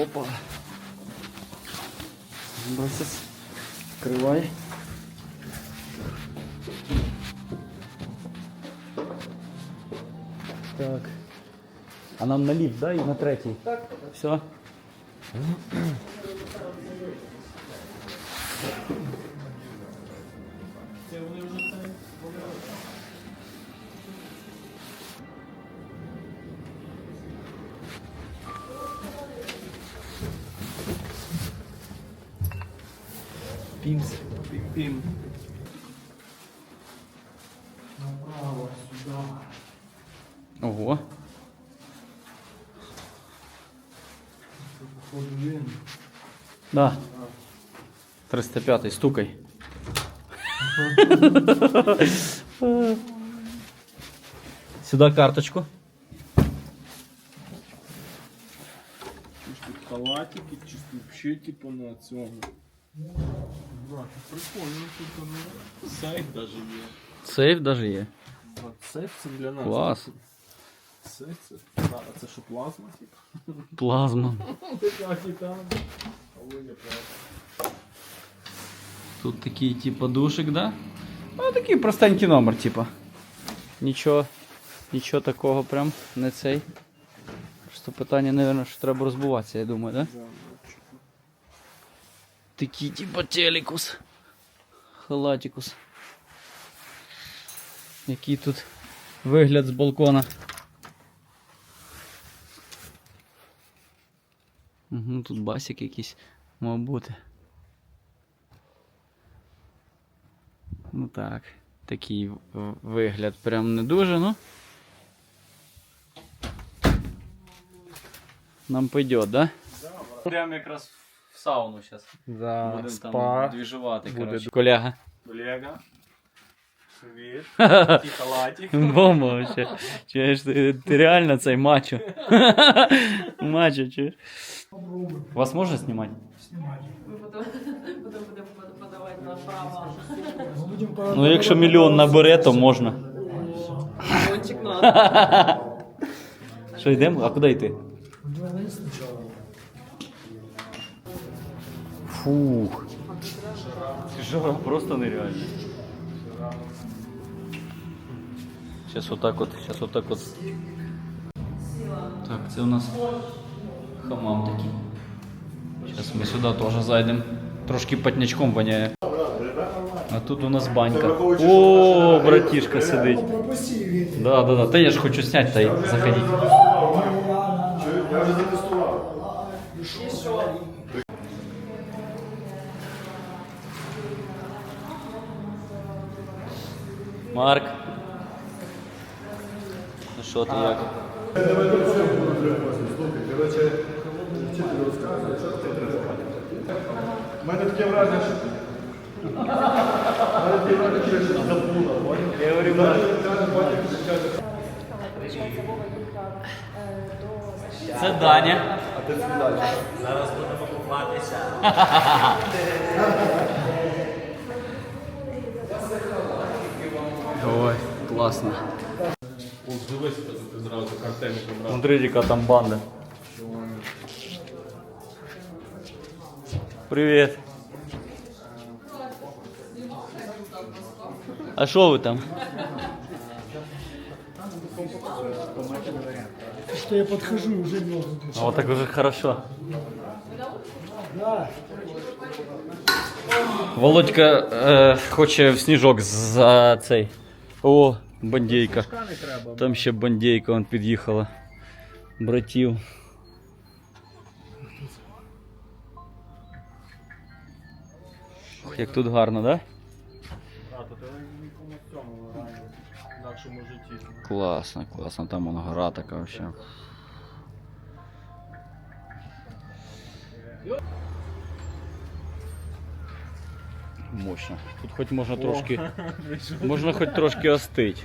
Опа. Бросис. Открывай. Так. А нам на лифт, да, и на третий? Так. Все. Пимс. Пім. Ого. Походу він. Да. 305 стукай. Сюда карточку. Чисто тут халатики, чисто взагалі типу на цьому. Брат, прикольно тут ну, сайт даже є. Сейф даже є. Брат, сейф це для нас. Клас. Сейф це. А, а це що плазма, типу? Плазма. Така титан. А не плазма. Тут такий типа душик, да? Ну такий простенький номер, типа. Нічого, нічого такого прям не цей. Просто питання, наверное, що треба розбуватися, я думаю, да? Да, Такий типа телекус. Халатикус. Який тут вигляд з балкона. Угу, тут басик якийсь мав бути. Ну так, такий вигляд прям не дуже, ну. Нам пойдет, да? Прям якраз сауну зараз. Да, Будемо спа. там двіжувати, буде коротше. Колега. Привіт. Халатик. Бомба вообще. Чуєш, ти, ти реально цей мачо. мачо, чуєш? Вас можна знімати? Ми потім потім будемо подавати на право. Ну, якщо мільйон набере, то можна. Кончик надо. Що, йдемо? А куди йти? Фух. Жара просто нереально. Сейчас вот так вот, сейчас вот так вот. Так, це у нас хамам такий. Сейчас ми сюди теж зайдемо. Трошки потнячком воняє. А тут у нас банька. О, братишка сидить. Да, да, да. Та я ж хочу снять та й заходить. Марк. Ну що ти як? У мене таке враження, що У мене таке враження, що я щось забула. поняв? Я говорю, Навіть каже, кричать, Це Даня. а ти сюди далі. Ой, класно. О, дивись, ти зразу картельник брав. Смотри, яка там банда. Привіт. А що ви там? Что я подхожу уже. А вот так уже хорошо. Володька е, хоче в сніжок за цей. О, бандейка. Там ще бандейка он під'їхала. Братів. Ох, Як тут гарно, да? Класно, класно. Там вона гора така вообще. Мощно. Тут хоч можна трошки. Можна хоч трошки остить.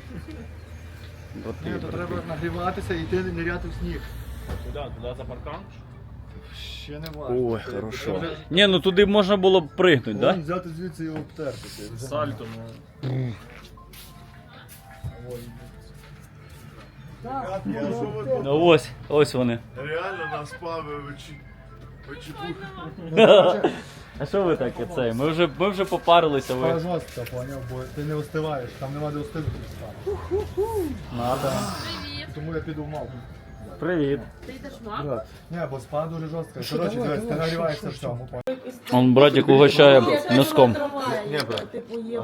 Брати, Ні, то треба нагріватися і йти ниряти в сніг. Куди? Туди за паркан? Ще не важко. Ой, хорошо. Ні, ну туди можна було б пригнути, Да? да? Взяти звідси і обтерти. Сальто, ну. Ну ось, ось вони. Реально нас павив. А що ви таке це? Ми вже, ми вже попарилися. Ви... Жорстко, поняв, бо ти не встигаєш, там нема де встигнути. Надо. Тому я піду в малку. Привіт. Ти йдеш в мак? Ні, бо спа дуже жорстко. Коротше, дивись, ти нагріваєшся в цьому. поняв? Он братик угощає м'язком. Ні, брат. Типу є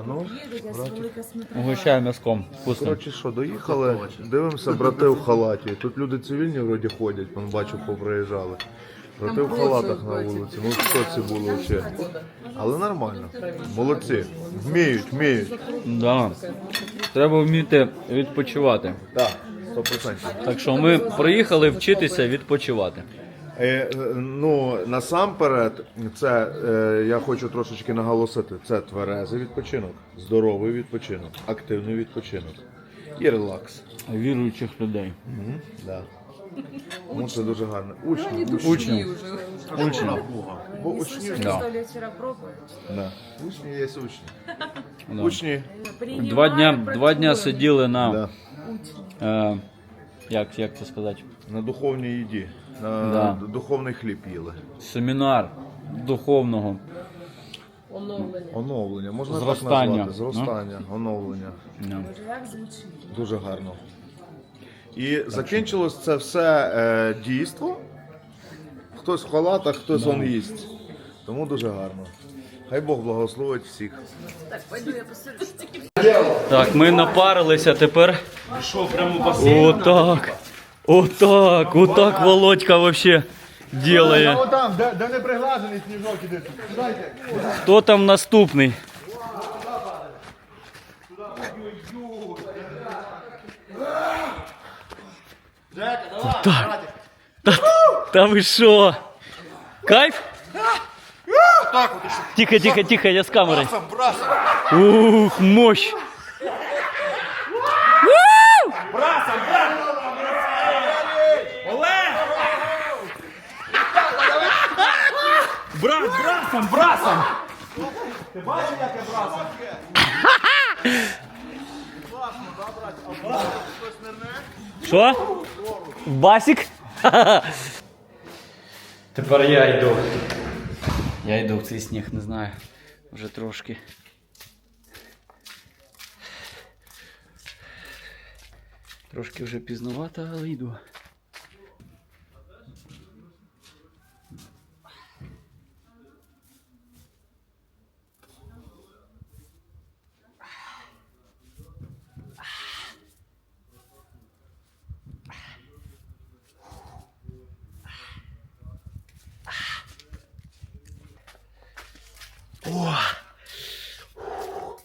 якась велика сметана. Угощає м'язком. Вкусно. Коротше, що, доїхали, дивимося, брати в халаті. Тут люди цивільні вроді ходять, вон бачу, поприїжджали. Брати в халатах на вулиці. Ну що це було взагалі? Але нормально. Молодці. Вміють, вміють. Да. Треба вміти відпочивати. Так, 100%. Так що ми приїхали вчитися відпочивати. Е, е, ну, насамперед, це е, я хочу трошечки наголосити. Це тверезий відпочинок, здоровий відпочинок, активний відпочинок і релакс. Віруючих людей. Угу, да. Ну, це дуже гарно. Учні. Учні. Учні. Бо учні, Да. Да. учні є учні. Да. Учні. Два дня, два дня сиділи на. Да. Е, як, як це сказати? На духовній їді. На Да. духовний хліб їли. Семінар духовного. Оновлення. Можна Зростання, так назвати. Зростання, оновлення. Да. Як звучить? Дуже гарно. І закінчилось це все е, дійство. Хтось в халатах, хтось он їсть. Тому дуже гарно. Хай Бог благословить всіх. Так, ми напарилися тепер. Отак. Отак, отак Володька вообще делає. Там, де, де не приглажений сніжок іди. Хто там наступний? Жека, давай, так. братик. Та, та ви? Кайф? Так вот еще. Тихо, тихо, тихо, я с камерой. Брасом, брасом. Ух, мощь. Брасом, брасом. Брат, брасом, брасом. Ти бачиш, як я брасом? Класно, да. Басик? Тепер я йду. Я йду в цей сніг, не знаю. Вже трошки. Трошки вже пізнувато, але йду.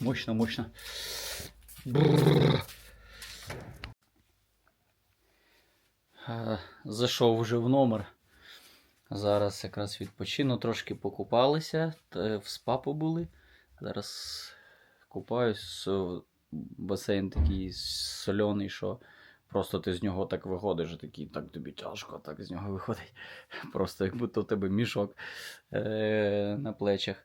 Мощно, мощно. Бррр. Е, Зайшов вже в номер. Зараз якраз відпочину, трошки покупалися, в спа побули. Зараз купаюсь. Басейн такий соляний, що просто ти з нього так виходиш, такий, так тобі тяжко, так з нього виходить. Просто як будто в тебе мішок е- на плечах.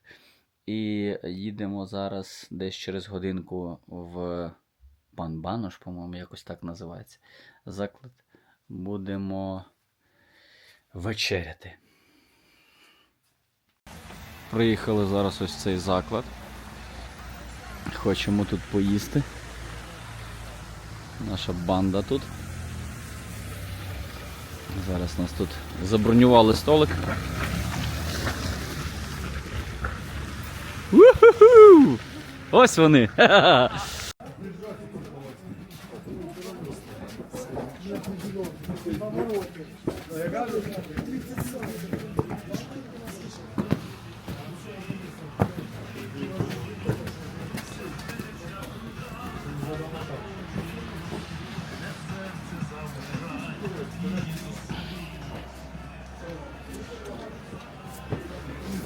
І їдемо зараз десь через годинку в Банбанош, по-моєму, якось так називається заклад. Будемо вечеряти. Приїхали зараз ось цей заклад. Хочемо тут поїсти. Наша банда тут. Зараз нас тут забронювали столик. Уху! Ось вони.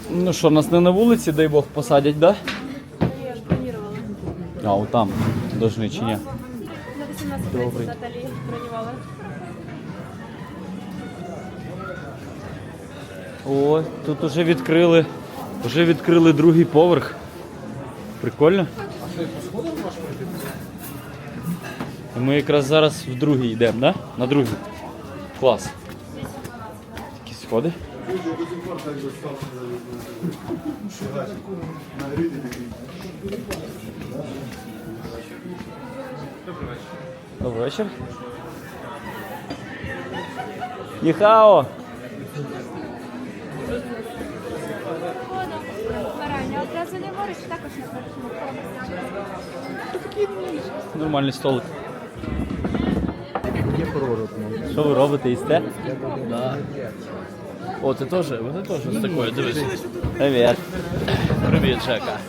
Ну що, нас не на вулиці, дай Бог, посадять, да? А, от там должны чи ні? На 18 Добрий. Наталі бронювала. О, тут уже відкрили. Вже відкрили другий поверх. Прикольно. І Ми якраз зараз в другий йдемо, да? На другий. Клас. Такі сходи. Добрий вечір. Ніхао! Одразу ліворуч, також на першому. Нормальний столик. Що ви робите, їсте? Да. О, ти теж? Вони теж з такою, дивись. Привіт. Привіт, Жека.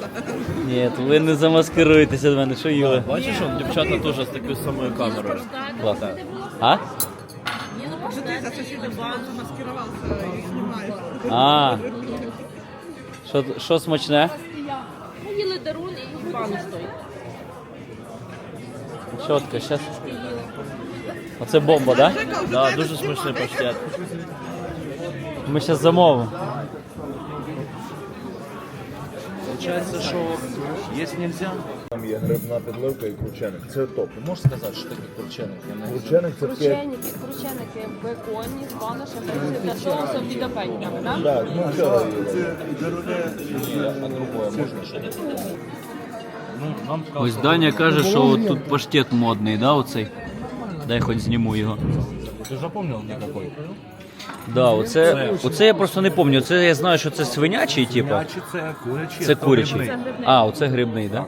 Ні, ви не замаскируєтеся до мене, що їли? Бачиш, он, дівчата теж з такою самою камерою. Клас. А? А. Що, що смачне? Ми їли дарун і бану стоїть. Чотко, щас. Оце бомба, так? Да? Да, дуже смачний паштет. Ми зараз замовимо. Получається, що є нельзя. Там є грибна підливка і крученик. Це топ. Можеш сказати, що таке курченик? Я не Крученик це таке. Крученики, крученики, беконні, з баношем, для соусом від опеньками, так? Так, ну вчора їли. а другое можна ще не Ну, нам Ось Даня каже, що от тут паштет модний, да, оцей? Дай хоч зніму його. Ти запомнив який? Да, оце, оце я просто не пам'ятаю. Це я знаю, що це свинячий, типу. це курячі. Це курячий. А, оце грибний, так? Да?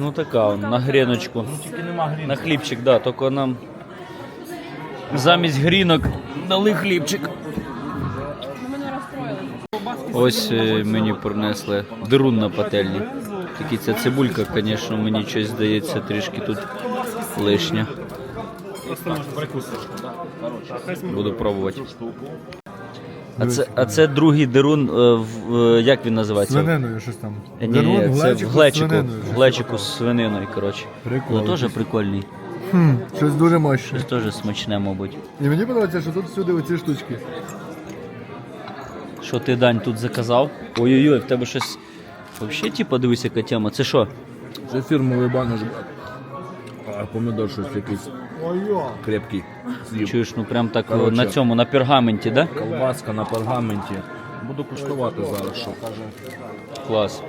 Ну така, он, на гріночку. Тільки нема грін. На хлібчик, да, тільки нам замість грінок дали хлібчик. Ось е, мені принесли дерун на пательні. Тільки ця цибулька, звісно, мені щось здається трішки тут лишня. Буду пробувати. А це, а це другий дерун, е, в, е, як він називається? Свининою щось там. Ні, Дерун, ні, це в з глечику, свининою. в глечику з свининою, коротше. Прикол Ну теж прикольний. Хм, щось дуже мощне. Щось теж смачне, мабуть. І мені подобається, що тут всюди оці штучки. Що ти, Дань, тут заказав? Ой-ой-ой, в тебе щось. Взагалі, типу, дивись, яка тема. Це що? Це фірмовий банош. А помідор щось якийсь крепкий. З'їв. Чуєш, ну прям так Коротше. на цьому, на пергаменті, да? Колбаска на пергаменті. Буду куштувати зараз, що каже. Клас.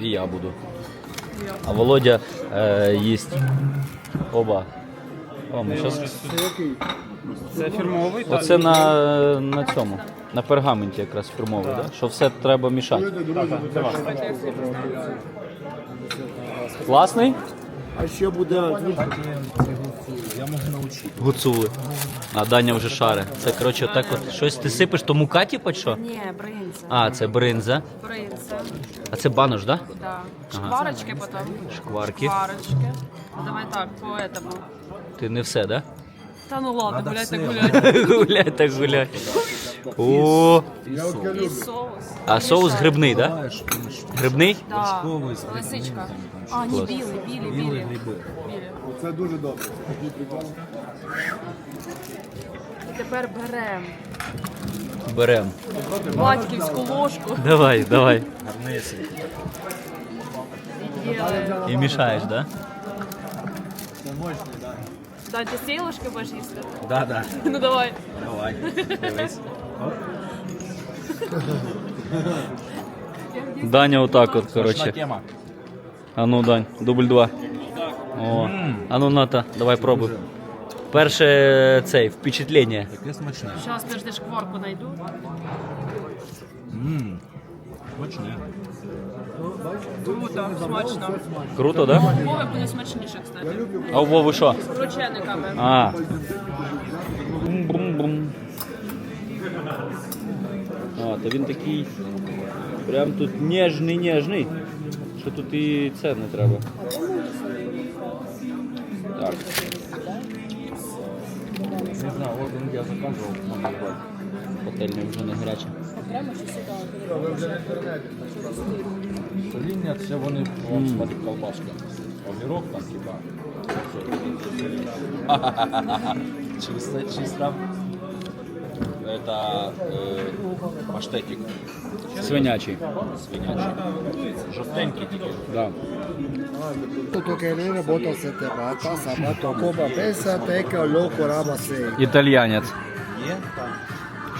І я буду. А Володя е, їсть. Оба. О, ми щас... Це фірмовий? Оце на, на цьому. На пергаменті якраз фірмовий, да? що все треба мішати. Класний? А ще буде Я можу навчити. Гуцули. А Даня вже шари. Це коротше так от щось ти сипиш, то мука типу, що? Ні, бринза. А, це бринза. Бринза, А це банош, да? да. Шкварочки потім. Шкварки. Шкварочки. Давай так, по этому. Ти не все, да? Та ну ладно, гуляй так гуляй. гуляй так гуляй. О, І соус. а соус грибний, да? Грибний? Да. Лисичка. А, ні, білий, білий, білий. Білий. Це дуже добре. Тепер беремо Берем. батьківську ложку. Давай, давай. і ділаємо. І мішаєш, да? Дань, ти з цієї ложки будеш їсти? Да, да. Ну давай. Давай. Дивись. Даня отак от, Смачна коротше. тема. А ну, Дань, дубль два. О. А ну, Ната, давай пробуй. Перше цей, впечатлення. Таке смачне. Зараз подожди, шкварку найду. Ммм. Смачне. Круто, смачно. Круто, да? Мови буде смачніше, кстати. А у Вови що? З кручениками. А. Бум-бум-бум. А, то він такий. Прям тут ніжний, ніжний. Що тут і це не треба. Так. Не знаю, от він я заказував. Пательня вже не гаряча. Соління це вони смотри, колбаска. Огірок там типа. Чисто, чисто. Это э, паштетик Свинячий. свинячий. Жовтенький тільки. Да. Tutto che lui coba pesa, teca, loco, raba sei. Італьянець. Є?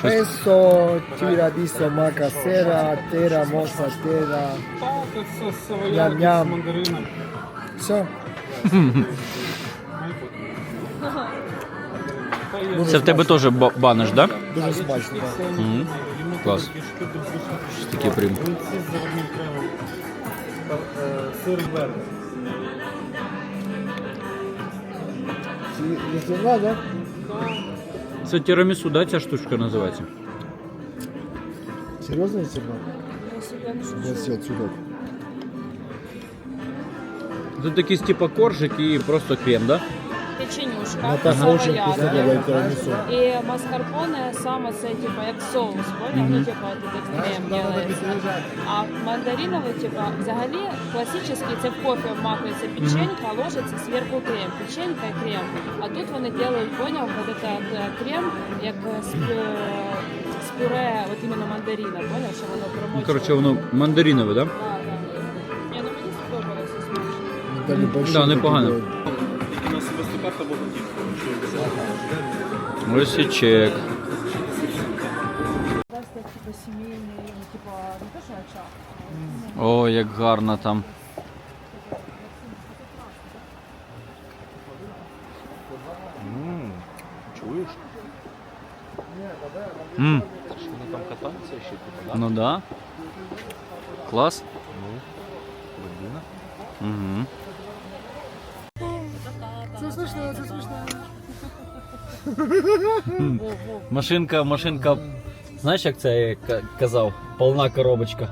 Queso, tiradiso macasera, tera, mossa, tera. Так, це з Ням-ням. Все. Це в тебе теж ба- баниш, так? Да? Дуже смачно. так. Мгм. Клас. Щось таке прям. Сир верх. Если надо, Це тірамісу, да, ця штучка називається? серьезно, если надо? Если отсюда. Це такий типа коржик і просто крем, да? Печенюшка, Наташа очень вкусно савоярки. тирамису. І маскарпоне саме це типа як соус, поняв? Ну, типа як крем делається. А мандариновий, типа, взагалі класичний, це в кофе вмакується печенька, ложиться зверху крем, печенька і крем. А тут вони делають, поняв, вот этот е, крем, як е, з, е, пюре, от іменно мандарина, поняв, що воно Ну, промочує. коротше, воно мандаринове, да? Да, да. Ні, ну мені сподобалося смачно. Это Да, непогано. Такой У нас Вестикарта або готівка. Ось і чек. Типа сімейний, ну, типа, не те, що очаг. О, як гарно там. Чуєш? М, Вони там катаються ще типу, да? ну да. Клас. Ну, людина. Угу. Смішно, це смішно. Машинка, машинка. Знаєш, як це я казав? Полна коробочка.